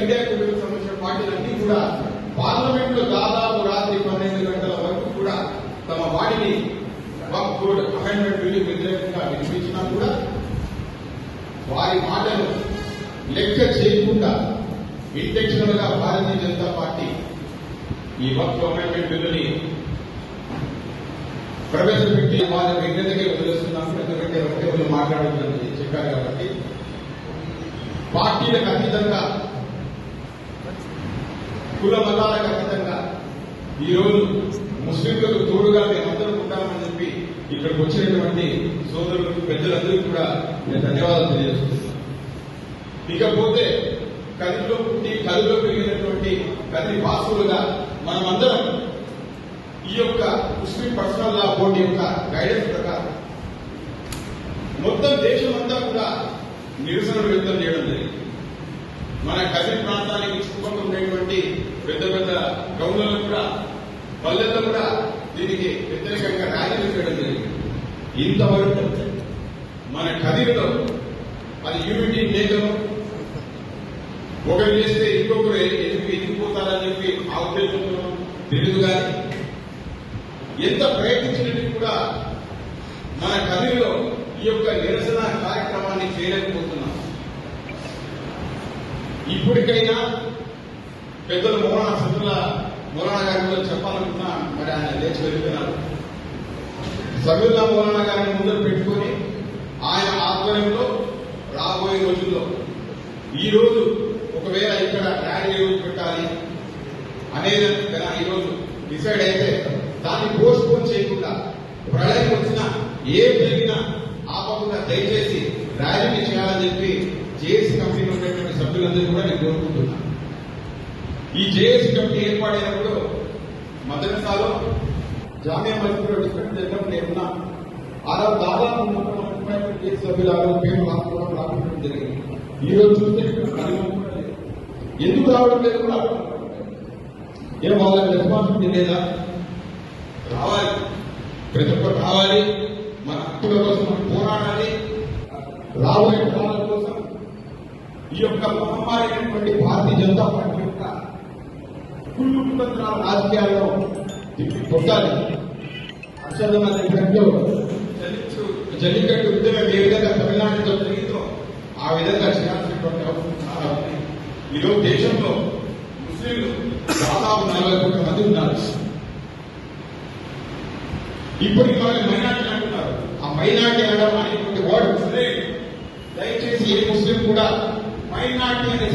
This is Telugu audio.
ఇండియా కూటమికి సంబంధించిన పార్టీలన్నీ కూడా పార్లమెంట్లో దాదాపు రాత్రి పన్నెండు గంటల వరకు కూడా తమ వాడిని వక్ అమెండ్మెంట్ బిల్లు వ్యతిరేకంగా వినిపించినా కూడా వారి మాటలు లెక్క చేయకుండా ఇంటెన్షనల్గా భారతీయ జనతా పార్టీ ఈ వక్ అమెండ్మెంట్ బిల్లుని ప్రవేశపెట్టి వారి విజ్ఞతకి వదిలేస్తున్నాము ఎందుకంటే ఒకటే వాళ్ళు చెప్పారు కాబట్టి పార్టీలకు అతీతంగా కుల మతాలకు అతీతంగా. ఈరోజు ముస్లింలకు తోడుగా మేమందరం ఉంటామని చెప్పి ఇక్కడికి వచ్చినటువంటి సోదరులకు పెద్దలందరికీ కూడా నేను ధన్యవాదాలు తెలియజేస్తున్నాను. ఇకపోతే కదిలో పుట్టి కదిలో పెరిగినటువంటి కది వాసులుగా మనమందరం ఈ యొక్క ముస్లిం పర్సనల్ లా బోర్డు యొక్క గైడెన్స్ ప్రకారం మొత్తం దేశం అంతా కూడా నిరసన వ్యక్తం చేయడం జరిగింది. మన కదిరి ప్రాంతానికి చుట్టుపక్కల పెద్ద పెద్ద గౌరవలు కూడా పల్లెల్లో కూడా దీనికి వ్యతిరేకంగా ర్యాలీలు చేయడం జరిగింది. ఇంతవరకు మన కదిరిలో అది యూనిటీ లేఖను ఒకరు చేస్తే ఇంకొకరు ఎందుకు ఎదిగిపోతారని చెప్పి ఆ ఉద్దేశంతో తెలియదు కానీ ఎంత ప్రయత్నించినట్టు కూడా మన కదిరిలో ఈ యొక్క నిరసన కార్యక్రమాన్ని చేయలేకపోతున్నాం. ఇప్పటికైనా పెద్దలు మౌలానా సత్తుల మౌలానా గారి ముందు చెప్పాలనుకున్నా మరి ఆయన లేచి వెళ్ళిపోయినారు. సమీర్లా మౌలానా గారిని ముందు పెట్టుకొని ఆయన ఆధ్వర్యంలో రాబోయే రోజుల్లో ఈ రోజు ఒకవేళ ఇక్కడ ర్యాలీ రోజు పెట్టాలి అనేది ఈరోజు డిసైడ్ అయితే దాన్ని పోస్ట్ పోన్ చేయకుండా ప్రళయం వచ్చినా ఏం జరిగినా ఆపకుండా దయచేసి ర్యాలీని చేయాలని చెప్పి జేఏసీ కమిటీలో ఉండేటువంటి సభ్యులందరూ కూడా నేను కోరుకుంటున్నాను. ఈ జేఏసీ కమిటీ ఏర్పాటైనప్పుడు మదరసాలో జామియా మసీదులో డిస్కషన్ జరిగినప్పుడు నేనున్నా దాదాపు ముప్పై ముప్పై సభ్యులు ఆ పేరు రాసుకోవడం రాకపోవడం జరిగింది. ఈ రోజు చూస్తే ఎందుకు రావడం లేదు కూడా ఏం వాళ్ళకి రెస్పాన్సిబిలిటీ లేదా? రావాలి. ప్రతి ఒక్కరు రావాలి. మన హక్కుల కోసం పోరాడాలి. రాబోయే కాలాల కోసం ఈ యొక్క మహమ్మారి అయినటువంటి భారతీయ జనతా పార్టీ యొక్క కుళ్ళు కుతంత్రాల రాజకీయాల్లో తిప్పి కొట్టాలి హర్షవర్ధన్ చెప్పినట్టు జల్లికట్టు జల్లికట్టు ఉద్యమం ఏ విధంగా తమిళనాడుతో జరిగిందో ఆ విధంగా చేయాల్సినటువంటి అవసరం ఈరోజు దేశంలో ముస్లింలు దాదాపు నలభై కోట్ల మంది ఉన్నారు. ఇప్పటికి వాళ్ళు మైనార్టీ అంటున్నారు. ఆ మైనార్టీ అనడం అనేటువంటి వర్డ్ దయచేసి ఏ ముస్లిం కూడా మైనార్టీ అనే